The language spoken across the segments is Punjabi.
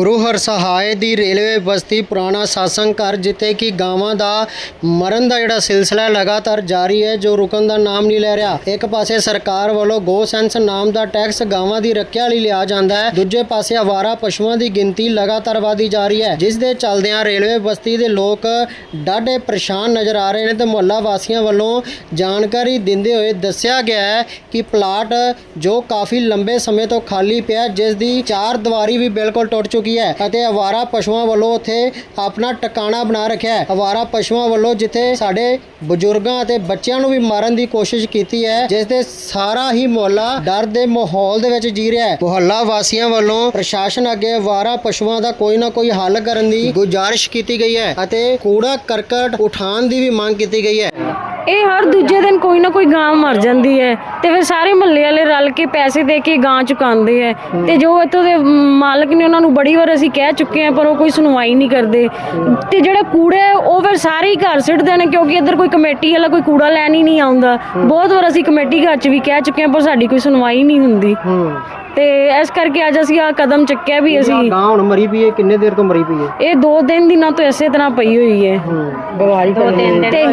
ਗੁਰੂ ਹਰਸਹਾਏ ਦੀ ਰੇਲਵੇ ਬਸਤੀ ਪੁਰਾਣਾ ਸਾਸੰਗ ਘਰ, ਜਿੱਥੇ ਕਿ ਗਾਵਾਂ ਦਾ ਮਰਨ ਦਾ ਜਿਹੜਾ ਸਿਲਸਿਲਾ ਲਗਾਤਾਰ ਜਾਰੀ ਹੈ, ਜੋ ਰੁਕਣ ਦਾ ਨਾਮ ਨਹੀਂ ਲੈ ਰਿਹਾ। ਇੱਕ ਪਾਸੇ ਸਰਕਾਰ ਵੱਲੋਂ ਗੋ ਸੈਂਸ ਨਾਮ ਦਾ ਟੈਕਸ ਗਾਵਾਂ ਦੀ ਰੱਖਿਆ ਲਈ ਲਿਆ ਜਾਂਦਾ ਹੈ। ਦੂਜੇ ਪਾਸੇ ਆਵਾਰਾ ਪਸ਼ੂਆਂ ਦੀ ਗਿਣਤੀ ਲਗਾਤਾਰ ਵਧੀ ਜਾ ਰਹੀ ਹੈ। ਜਿਸ ਦੇ ਚੱਲਦਿਆਂ ਰੇਲਵੇ ਬਸਤੀ ਦੇ ਲੋਕ ਡਾਢੇ ਪਰੇਸ਼ਾਨ ਨਜ਼ਰ ਆ ਰਹੇ ਨੇ ਤੇ ਮੁਹੱਲਾ ਵਾਸੀਆਂ ਵੱਲੋਂ ਜਾਣਕਾਰੀ ਦਿੰਦੇ ਹੋਏ ਦੱਸਿਆ ਗਿਆ ਹੈ ਕਿ ਪਲਾਟ ਜੋ ਕਾਫੀ ਲੰਬੇ ਸਮੇਂ ਤੋਂ ਖਾਲੀ ਪਿਆ, ਜਿਸ ਦੀ ਚਾਰ ਦੀਵਾਰੀ ਵੀ ਬਿਲਕੁਲ ਟੁੱਟ ਚੁੱਕੀ ਹੈ? ਅਤੇ ਆਵਾਰਾ ਪਸ਼ੂਆਂ ਵੱਲੋਂ ਉੱਥੇ ਆਪਣਾ ਟਿਕਾਣਾ ਬਣਾ ਰੱਖਿਆ ਹੈ। ਆਵਾਰਾ ਪਸ਼ੂਆਂ ਵੱਲੋਂ ਜਿੱਥੇ ਸਾਡੇ ਬਜ਼ੁਰਗਾਂ ਅਤੇ ਬੱਚਿਆਂ ਨੂੰ ਵੀ ਮਾਰਨ ਦੀ ਕੋਸ਼ਿਸ਼ ਕੀਤੀ ਹੈ, ਜਿਸ ਦੇ ਸਾਰਾ ਹੀ ਮੁਹੱਲਾ ਡਰ ਦੇ ਮਾਹੌਲ ਦੇ ਵਿੱਚ ਜੀ ਰਿਹਾ ਹੈ। ਮੁਹੱਲਾ ਵਾਸੀਆਂ ਵੱਲੋਂ ਪ੍ਰਸ਼ਾਸਨ ਅੱਗੇ ਅਵਾਰਾ ਪਸ਼ੂਆਂ ਦਾ ਕੋਈ ਨਾ ਕੋਈ ਹੱਲ ਕਰਨ ਦੀ ਗੁਜ਼ਾਰਿਸ਼ ਕੀਤੀ ਗਈ ਹੈ ਅਤੇ ਕੂੜਾ ਕਰਕਟ ਉਠਾਉਣ ਦੀ ਵੀ ਮੰਗ ਕੀਤੀ ਗਈ ਹੈ। ਇਹ ਹਰ ਦੂਜੇ ਦਿਨ ਕੋਈ ਨਾ ਕੋਈ ਗਾਂ ਮਰ ਜਾਂਦੀ ਹੈ ਤੇ ਫਿਰ ਸਾਰੇ ਮਹੱਲੇ ਵਾਲੇ ਰਲ ਕੇ ਪੈਸੇ ਦੇ ਕੇ ਗਾਂ ਚੁਕਾਉਂਦੇ ਹੈ। ਤੇ ਜੋ ਇੱਥੋਂ ਦੇ ਮਾਲਕ ਨੇ ਉਹਨਾਂ ਨੂੰ ਬੜੀ ਵਾਰ ਅਸੀਂ ਕਹਿ ਚੁੱਕੇ ਹਾਂ ਪਰ ਉਹ ਕੋਈ ਸੁਣਵਾਈ ਨਹੀਂ ਕਰਦੇ। ਤੇ ਜਿਹੜਾ ਕੂੜਾ ਹੈ, ਉਹ ਫਿਰ ਸਾਰੇ ਹੀ ਘਰ ਸਿੱਟਦੇ ਨੇ ਕਿਉਂਕਿ ਇੱਧਰ ਕੋਈ ਕਮੇਟੀ ਵਾਲਾ ਕੋਈ ਕੂੜਾ ਲੈਣ ਹੀ ਨਹੀਂ ਆਉਂਦਾ। ਬਹੁਤ ਵਾਰ ਅਸੀਂ ਕਮੇਟੀ ਘਰ 'ਚ ਵੀ ਕਹਿ ਚੁੱਕੇ ਹਾਂ ਪਰ ਸਾਡੀ ਕੋਈ ਸੁਣਵਾਈ ਨਹੀਂ ਹੁੰਦੀ। ਤੇ ਇਸ ਕਰਕੇ ਅੱਜ ਅਸੀਂ ਆ ਕਦਮ ਚੱਕਿਆ ਵੀ ਅਸੀਂ ਗਾਂ ਹੁਣ ਮਰੀ ਪਈ ਹੈ ਕਿੰਨੇ ਦੇਰ ਤੋਂ ਮਰੀ ਪਈ ਹੈ? ਇਹ ਦੋ ਦਿਨ ਦਿਨਾਂ ਤੋਂ ਇਸੇ ਤਰ੍ਹਾਂ ਪਈ ਹੋਈ ਹੈ। ਬਿਮਾਰੀ ਤੇ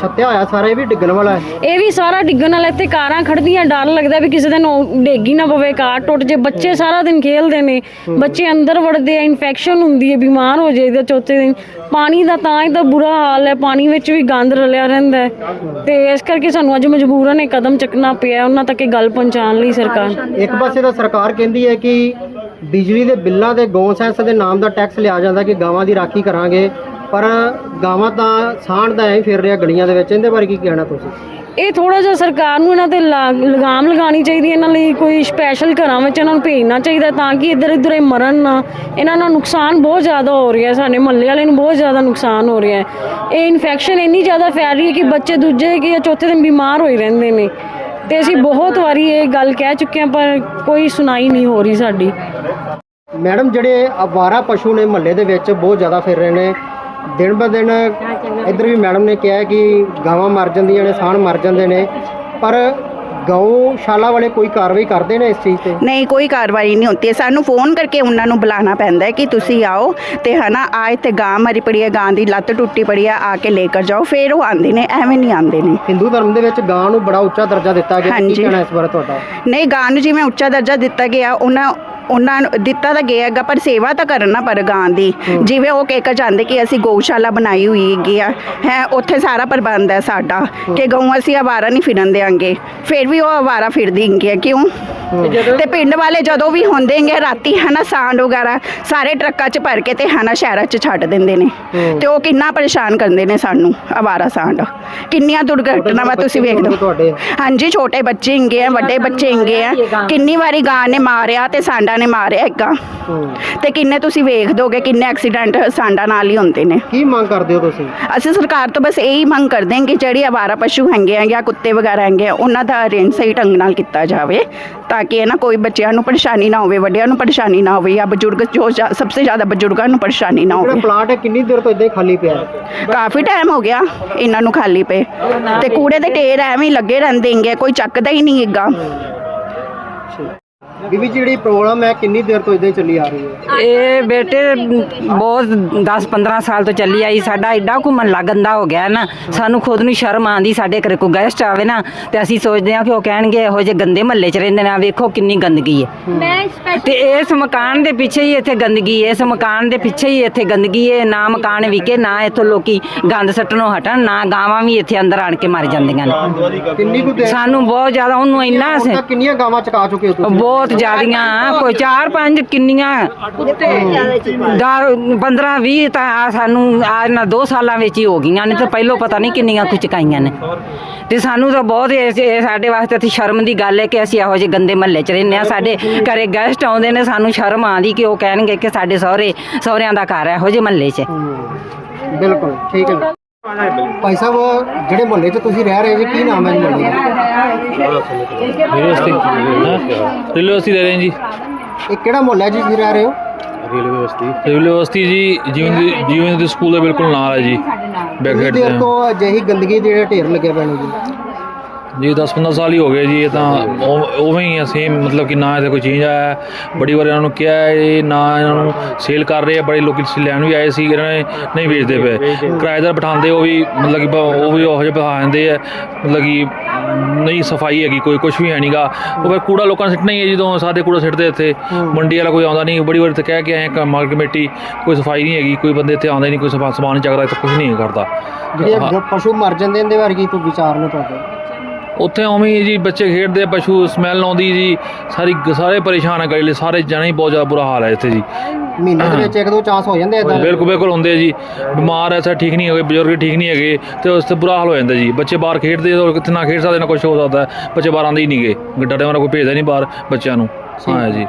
ਛੱਤਿਆ ਹੋਇਆ ਸਾਰਾ ਇਹ ਵੀ ਡਿੱਗਣ ਵਾਲਾ ਹੈ। ਇਹ ਵੀ ਸਾਰਾ ਡਿੱਗਣ ਵਾਲਾ ਇੱਥੇ ਕਾਰਾਂ ਖੜਦੀਆਂ ਡਰ ਲੱਗਦਾ ਵੀ ਕਿਸੇ ਦਿਨ ਉਹ ਡੇਗੀ ਨਾ ਪਵੇ ਕਾਰ ਟੁੱਟ ਜੇ। ਬੱਚੇ ਸਾਰਾ ਦਿਨ ਖੇਲਦੇ ਨੇ। ਬੱਚੇ ਅੰਦਰ ਵੜਦੇ ਆ ਇਨਫੈਕਸ਼ਨ ਹੁੰਦੀ ਹੈ ਬਿਮਾਰ ਹੋ ਜਾਈਦਾ ਚੌਥੇ ਦਿਨ। ਪਾਣੀ ਦਾ ਤਾਂ ਹੀ ਤਾਂ ਬੁਰਾ ਹਾਲ ਹੈ ਪਾਣੀ ਵਿੱਚ ਵੀ ਗੰਦ ਰਲਿਆ ਰਹਿੰਦਾ ਹੈ। ਤੇ ਇਸ ਕਰਕੇ ਸਾਨੂੰ ਅੱਜ ਮਜਬੂਰਨ ਇਹ ਕਦਮ ਚੱਕਣਾ ਪਿਆ ਉਹਨਾਂ ਤੱਕ ਇਹ ਗੱਲ ਪਹੁੰਚਾਉਣ ਲਈ ਸਰਕਾਰ। ਇੱਕ ਪਾਸੇ ਤਾਂ ਸਰਕਾਰ ਕਹਿੰਦੀ ਹੈ ਕਿ ਬਿਜਲੀ ਦੇ ਬਿੱਲਾਂ ਤੇ ਗਊ ਸੈਂਸ ਦੇ ਨਾਮ ਦਾ ਟੈਕਸ ਲਿਆ ਜਾਂਦਾ ਕਿ ਗਾਵਾਂ ਦੀ ਰਾਖੀ ਕਰਾਂਗੇ। ਪਰ ਗਾਵਾਂ ਤਾਂ ਸਾਂਢ ਦਾ ਐਂ ਫਿਰ ਰਿਹਾ ਗਲੀਆਂ ਦੇ ਵਿੱਚ। ਇਹਦੇ ਬਾਰੇ ਕੀ ਕਹਿਣਾ ਤੁਸੀਂ? ਇਹ ਥੋੜਾ ਜਿਹਾ ਸਰਕਾਰ ਨੂੰ ਇਹਨਾਂ ਤੇ ਲਾ- ਲਗਾਮ ਲਗਾਉਣੀ ਚਾਹੀਦੀ ਹੈ। ਇਹਨਾਂ ਲਈ ਕੋਈ ਸਪੈਸ਼ਲ ਘਰਾਂ ਵਿੱਚ ਇਹਨਾਂ ਨੂੰ ਭੇਜਣਾ ਚਾਹੀਦਾ ਤਾਂ ਕਿ ਇੱਧਰ ਇੱਧਰ ਇਹ ਮਰਨ ਨਾ। ਇਹਨਾਂ ਨਾਲ ਨੁਕਸਾਨ ਬਹੁਤ ਜ਼ਿਆਦਾ ਹੋ ਰਿਹਾ ਸਾਡੇ ਮਹੱਲੇ ਵਾਲੇ ਨੂੰ ਬਹੁਤ ਜ਼ਿਆਦਾ ਨੁਕਸਾਨ ਹੋ ਰਿਹਾ ਹੈ। ਇਹ ਇਨਫੈਕਸ਼ਨ ਇੰਨੀ ਜ਼ਿਆਦਾ ਫੈਲ ਰਹੀ ਹੈ ਕਿ ਬੱਚੇ ਦੂਜੇ ਕਿ ਜਾਂ ਚੌਥੇ ਦਿਨ ਬਿਮਾਰ ਹੋਈ ਰਹਿੰਦੇ ਨੇ। ਤੇ ਅਸੀਂ ਬਹੁਤ ਵਾਰੀ ਇਹ ਗੱਲ ਕਹਿ ਚੁੱਕੇ ਹਾਂ, ਪਰ ਕੋਈ ਸੁਣਾਈ ਨਹੀਂ ਹੋ ਰਹੀ ਸਾਡੀ। ਮੈਡਮ, ਜਿਹੜੇ ਆਵਾਰਾ ਪਸ਼ੂ ਨੇ ਮਹੱਲੇ ਦੇ ਵਿੱਚ ਬਹੁਤ ਜ਼ਿਆਦਾ ਫਿਰ ਰਹੇ ਨੇ। ਦਿਨ ਬ ਦਿਨ ਇੱਧਰ ਵੀ ਮੈਡਮ ਨੇ ਕਿਹਾ ਕਿ ਗਾਵਾਂ ਮਰ ਜਾਂਦੀਆਂ ਨੇ ਸਾਣ ਮਰ ਜਾਂਦੇ ਨੇ। ਪਰ ਗਊਸ਼ਾਲਾ ਵਾਲੇ ਕੋਈ ਕਾਰਵਾਈ ਕਰਦੇ ਨੇ ਇਸ ਚੀਜ਼ ਤੇ? ਨਹੀਂ ਕੋਈ ਕਾਰਵਾਈ ਨਹੀਂ ਹੁੰਦੀ। ਹੈ। ਸਾਨੂੰ ਫੋਨ ਕਰਕੇ ਉਹਨਾਂ ਨੂੰ ਬੁਲਾਉਣਾ ਪੈਂਦਾ ਹੈ ਕਿ ਤੁਸੀਂ ਆਓ ਤੇ ਹਨਾ ਆ ਇੱਥੇ ਗਾਂ ਮਰੀ ਪੜੀ ਹੈ ਗਾਂ ਦੀ ਲੱਤ ਟੁੱਟੀ ਪੜੀ ਹੈ ਆ ਕੇ ਲੈ ਕੇ ਜਾਓ। ਫਿਰ ਉਹ ਆਉਂਦੇ ਨੇ ਐਵੇਂ ਨਹੀਂ ਆਉਂਦੇ ਨੇ। ਹਿੰਦੂ ਧਰਮ ਦੇ ਵਿੱਚ ਗਾਂ ਨੂੰ ਬੜਾ ਉੱਚਾ ਦਰਜਾ ਦਿੱਤਾ ਗਿਆ। ਕੀ ਹਾਂਜੀ। ਕਹਿਣਾ ਇਸ ਬਾਰੇ ਤੁਹਾਡਾ? ਨਹੀਂ ਗਾਂ ਨੂੰ ਜਿਵੇਂ ਉੱਚਾ ਦਰਜਾ ਦਿੱਤਾ ਗਿਆ ਉਹਨਾਂ ਉਹਨਾਂ ਨੂੰ ਦਿੱਤਾ ਤਾਂ ਗਿਆ ਹੈਗਾ ਪਰ ਸੇਵਾ ਤਾਂ ਕਰਨਾ ਪਰ ਗਾਂ ਦੀ। ਜਿਵੇਂ ਉਹ ਕਹਿ ਕੇ ਜਾਂਦੇ ਕਿ ਅਸੀਂ ਗਊਸ਼ਾਲਾ ਬਣਾਈ ਹੋਈ ਹੈਗੀ ਆ ਹੈ ਉੱਥੇ ਸਾਰਾ ਪ੍ਰਬੰਧ ਹੈ ਸਾਡਾ ਕਿ ਗਊ ਅਸੀਂ ਆਵਾਰਾ ਨਹੀਂ ਫਿਰਨ ਦੇਾਂਗੇ ਫਿਰ ਵੀ ਉਹ ਆਵਾਰਾ ਫਿਰਦੀ ਹੈਗੀ ਕਿਉਂ? ਤੇ ਪਿੰਡ ਵਾਲੇ ਜਦੋਂ ਵੀ ਹੁੰਦੇ ਰਾਤੀ ਹਨਾ ਸਾਂਡ ਵਗੈਰਾ ਸਾਰੇ ਟਰੱਕਾਂ 'ਚ ਭਰ ਕੇ ਤੇ ਹਨਾ ਸ਼ਹਿਰਾਂ 'ਚ ਛੱਡ ਦਿੰਦੇ ਨੇ। ਤੇ ਉਹ ਕਿੰਨਾ ਪਰੇਸ਼ਾਨ ਕਰਦੇ ਨੇ ਸਾਨੂੰ ਆਵਾਰਾ ਸਾਂਡ। ਕਿੰਨੀਆਂ ਦੁਰਘਟਨਾਵਾਂ ਤੁਸੀਂ ਵੇਖਦੇ ਹੋ। ਹਾਂਜੀ ਛੋਟੇ ਬੱਚੇ ਹੈਗੇ ਆ ਵੱਡੇ ਬੱਚੇ ਹੈਗੇ ਆ। ਕਿੰਨੀ ਵਾਰੀ ਗਾਂ ਨੇ ਮਾਰਿਆ ਤੇ ਸਾਂਡਾ ਨੇ ਮਾਰਿਆ ਹੈਗਾ ਹੂੰ। ਤੇ ਕਿੰਨੇ ਤੁਸੀਂ ਵੇਖ ਦੋਗੇ ਕਿੰਨੇ ਐਕਸੀਡੈਂਟ ਸਾਂਡਾ ਨਾਲ ਹੀ ਹੁੰਦੇ ਨੇ। ਕੀ ਮੰਗ ਕਰਦੇ ਹੋ ਤੁਸੀਂ? ਅਸੀਂ ਸਰਕਾਰ ਤੋਂ ਬਸ ਇਹੀ ਮੰਗ ਕਰਦੇ ਹਾਂ ਕਿ ਜਿਹੜੀ ਆਵਾਰਾ ਪਸ਼ੂ ਹੈਗੇ ਆ ਜਾਂ ਕੁੱਤੇ ਵਗੈਰਾ ਹੈਗੇ ਆ ਉਹਨਾਂ ਦਾ ਅਰੇਂਜ ਸਹੀ ਢੰਗ ਨਾਲ ਕੀਤਾ ਜਾਵੇ ਤਾਂ ਕਿ ਇਹ ਨਾ ਕੋਈ ਬੱਚਿਆਂ ਨੂੰ ਪਰੇਸ਼ਾਨੀ ਨਾ ਹੋਵੇ ਵੱਡਿਆਂ ਨੂੰ ਪਰੇਸ਼ਾਨੀ ਨਾ ਹੋਵੇ ਜਾਂ ਬਜ਼ੁਰਗ ਜੋ ਜ਼ਿਆ- ਸਭ ਤੋਂ ਜ਼ਿਆਦਾ ਬਜ਼ੁਰਗਾਂ ਨੂੰ ਪਰੇਸ਼ਾਨੀ ਨਾ ਜਿਹੜਾ ਹੋਵੇ। ਪਲਾਟ ਹੈ ਕਿੰਨੀ ਦੇਰ ਤੋਂ ਇਦਾਂ ਹੀ ਖਾਲੀ ਪਿਆ ਹੈ? ਕਾਫੀ ਟਾਈਮ ਹੋ ਗਿਆ ਇਹਨਾਂ ਨੂੰ ਖਾਲੀ ਪਏ। ਤੇ ਕੂੜੇ ਦੇ ਢੇਰ ਐਵੇਂ ਹੀ ਲੱਗੇ ਰਹਿੰਦੇ ਹੈਗੇ ਕੋਈ ਚੱਕਦਾ ਹੀ ਨਹੀਂ ਹੈਗਾ। ਬੀਬੀ ਜੀ ਜਿਹੜੀ ਪ੍ਰੋਬਲਮ ਹੈ ਕਿੰਨੀ ਦੇਰ ਤੋਂ ਇਦਾਂ ਹੀ ਚੱਲੀ ਆ ਰਹੀ ਹੈ? ਇਹ ਬੇਟੇ ਬਹੁਤ 10-15 ਸਾਲ ਤੋਂ ਚੱਲੀ ਆਈ। ਸਾਡਾ ਐਡਾ ਘੁੰਮਣ ਲੱਗ ਗੰਦਾ ਹੋ ਗਿਆ ਨਾ। ਸਾਨੂੰ ਖੁਦ ਨੂੰ ਸ਼ਰਮ ਆਂਦੀ ਸਾਡੇ ਘਰੇ ਕੋਈ ਗੈਸਟ ਆਵੇ ਨਾ ਤੇ ਅਸੀਂ ਸੋਚਦੇ ਹਾਂ ਕਿ ਉਹ ਕਹਿਣਗੇ ਇਹੋ ਜਿਹੇ ਗੰਦੇ ਮਹੱਲੇ 'ਚ ਰਹਿੰਦੇ ਨੇ। ਆਹ ਵੇਖੋ ਕਿੰਨੀ ਗੰਦਗੀ ਹੈ। ਤੇ ਇਸ ਮਕਾਨ ਦੇ ਪਿੱਛੇ ਹੀ ਇੱਥੇ ਗੰਦਗੀ ਹੈ। ਇਸ ਮਕਾਨ ਦੇ ਪਿੱਛੇ ਹੀ ਇੱਥੇ ਗੰਦਗੀ ਹੈ। ਨਾ ਮਕਾਨ ਵਿਕੇ ਨਾ ਇੱਥੋਂ ਲੋਕੀ ਗੰਦ ਸੱਟਣੋਂ ਹਟਣ ਨਾ ਗਾਵਾਂ ਵੀ ਇੱਥੇ ਅੰਦਰ ਆਣ ਕੇ ਮਰ ਜਾਂਦੀਆਂ ਨੇ। ਕਿੰਨੀ ਕੁ ਦੇਰ ਸਾਨੂੰ ਬਹੁਤ ਜ਼ਿਆਦਾ ਉਹਨੂੰ ਇੰਨਾ ਹੁਣ ਤੱਕ ਕਿੰਨੀਆਂ ਗਾਵਾਂ ਚਕਾ ਚੁੱਕੇ ਹੋ ਤੁਸੀਂ? ਬਹੁਤ ਜ਼ਿਆਦੀਆਂ ਕੋਈ 4-5 ਕਿੰਨੀਆਂ? ਦਾਰ 15 20 ਤਾਂ ਆਹ ਸਾਨੂੰ ਆ ਇਹਨਾਂ 2 ਸਾਲਾਂ ਵਿੱਚ ਹੀ ਹੋ ਗਈਆਂ ਨੇ ਤੇ ਪਹਿਲੋਂ ਪਤਾ ਨਹੀਂ ਕਿੰਨੀਆਂ ਕੁ ਚਕਾਈਆਂ ਨੇ। ਤੇ ਸਾਨੂੰ ਤਾਂ ਬਹੁਤ ਇਹ ਸਾਡੇ ਵਾਸਤੇ ਤੇ ਸ਼ਰਮ ਦੀ ਗੱਲ ਹੈ ਕਿ ਅਸੀਂ ਇਹੋ ਜਿਹੇ ਗੰਦੇ ਮਹੱਲੇ 'ਚ ਰਹਿੰਦੇ ਆ ਸਾਡੇ ਘਰੇ ਗੈਸਟ ਆਉਂਦੇ ਨੇ ਸਾਨੂੰ ਸ਼ਰਮ ਆਉਂਦੀ ਕਿ ਉਹ ਕਹਿਣਗੇ ਕਿ ਸਾਡੇ ਸਹੁਰੇ ਸਹੁਰਿਆਂ ਦਾ ਘਰ ਹੈ ਇਹੋ ਜਿਹੇ ਮਹੱਲੇ 'ਚ। ਬਿਲਕੁਲ ਠੀਕ ਹੈ। ਭਾਈ ਸਾਹਿਬ ਜਿਹੜੇ ਮੁਹੱਲੇ 'ਚ ਤੁਸੀਂ ਰਹਿ ਰਹੇ ਜੀ ਕੀ ਨਾਮ ਹੈ ਜੀ ਮੁਹੱਲੇ ਦਾ? ਯੂਨੀਵਰਸਿਟੀ ਰੇਲਵੇ ਬਸਤੀ ਰਹਿ ਰਹੇ ਹਾਂ ਜੀ। ਇਹ ਕਿਹੜਾ ਮੁਹੱਲਾ ਜੀ ਤੁਸੀਂ ਰਹਿ ਰਹੇ ਹੋ? ਰੇਲਵੇ ਬਸਤੀ। ਰੇਲਵੇ ਬਸਤੀ ਜੀ ਜੀਵਨ ਦੀ ਜੀਵਨ ਦੇ ਸਕੂਲ ਦੇ ਬਿਲਕੁਲ ਨਾਲ ਹੈ ਜੀ। ਬੈਕ ਕਿੰਨੀ ਦੇਰ ਤੇ ਅਜਿਹੀ ਗੰਦਗੀ ਦੇ ਜਿਹੜੇ ਢੇਰ ਲੱਗੇ ਪਏ ਨੇ ਜੀ। ਜੀ 10-15 ਸਾਲ ਹੀ ਹੋ ਗਏ ਜੀ ਇਹ ਤਾਂ ਉਵ- ਉਵੇਂ ਹੀ ਆ ਸੇਮ ਮਤਲਬ ਕਿ ਨਾ ਇਹਦੇ ਕੋਈ ਚੇਂਜ ਆਇਆ। ਹੈ। ਬੜੀ ਵਾਰ ਇਹਨਾਂ ਨੂੰ ਕਿਹਾ ਹੈ, ਇਹ ਨਾ ਇਹਨਾਂ ਨੂੰ ਸੇਲ ਕਰ ਰਹੇ ਆ ਬੜੇ ਲੋਕੀ ਸੀ ਲੈਣ ਵੀ ਆਏ ਸੀ ਇਹਨਾਂ ਨੇ ਨਹੀਂ ਵੇਚਦੇ ਪਏ। ਕਿਰਾਏਦਾਰ ਬਿਠਾਉਂਦੇ ਉਹ ਵੀ ਮਤਲਬ ਕਿ ਬ- ਉਹ ਵੀ ਉਹੋ ਜਿਹੇ ਬਿਠਾ ਜਾਂਦੇ ਆ ਮਤਲਬ ਕਿ ਨਹੀਂ ਸਫ਼ਾਈ ਹੈਗੀ ਕੋਈ ਕੁਝ ਵੀ ਹੈ ਨਹੀਂਗਾ ਉਹ ਫਿਰ ਕੂੜਾ ਲੋਕਾਂ ਨੇ ਸਿੱਟਣਾ ਹੀ ਹੈ ਜਦੋਂ ਸਾਡੇ ਕੂੜਾ ਸਿੱਟਦੇ ਇੱਥੇ। ਮੰਡੀ ਵਾਲਾ ਕੋਈ ਆਉਂਦਾ ਨਹੀਂ ਬੜੀ ਵਾਰ ਤੇ ਕਹਿ ਕੇ ਆਏ ਮਾਰਕੀਟ ਕਮੇਟੀ ਕੋਈ ਸਫ਼ਾਈ ਨਹੀਂ ਹੈਗੀ ਕੋਈ ਬੰਦੇ ਇੱਥੇ ਆਉਂਦੇ ਨਹੀਂ ਕੋਈ ਸਫਾ ਸਮਾਨ ਨਹੀਂ ਚੱਕਦਾ ਇੱਥੇ ਕੁਝ ਨਹੀਂ ਕਰਦਾ ਜਿਹੜੇ ਗ- ਪਸ਼ੂ ਮਰ ਜਾਂਦੇ ਇਹਦੇ ਬਾਰੇ ਕੀ ਕੋਈ ਵਿਚਾਰ ਨੇ ਤੁਹਾਡੇ? ਉੱਥੇ ਉਵੇਂ ਹੀ ਜੀ ਬੱਚੇ ਖੇਡਦੇ ਪਸ਼ੂ ਸਮੈਲ ਆਉਂਦੀ ਜੀ ਸਾਰੀ ਸਾਰੇ ਪਰੇਸ਼ਾਨ ਆ ਗਏ ਸਾਰੇ ਜਣੇ ਹੀ ਬਹੁਤ ਜ਼ਿਆਦਾ ਬੁਰਾ ਹਾਲ ਹੈ ਇੱਥੇ ਜੀ। ਮਹੀਨੇ ਦੇ ਵਿੱਚ ਇੱਕ ਦੋ ਚਾਂਸ ਹੋ ਜਾਂਦੇ ਇਦਾਂ? ਬਿਲਕੁਲ ਬਿਲਕੁਲ ਹੁੰਦੇ ਜੀ। ਬਿਮਾਰ ਐਸਾ ਠੀਕ ਨਹੀਂ ਹੋਏ ਬਜ਼ੁਰਗ ਠੀਕ ਨਹੀਂ ਹੈਗੇ ਤੇ ਉਸ ਤੇ ਬੁਰਾ ਹਾਲ ਹੋ ਜਾਂਦਾ ਜੀ। ਬੱਚੇ ਬਾਹਰ ਖੇਡਦੇ ਆ, ਕਿੱਥੇ ਨਾ ਖੇਡ ਸਕਦੇ ਨਾ ਕੁਝ ਹੋ ਸਕਦਾ। ਬੱਚੇ ਬਾਹਰ ਆਉਂਦੇ ਹੀ ਨਹੀਂਗੇ ਗੱਡਾ ਦੇ ਮਾਰਾ ਕੋਈ ਭੇਜਦਾ ਨਹੀਂ ਬਾਹਰ ਬੱਚਿਆਂ ਨੂੰ। ਹਾਂ ਜੀ।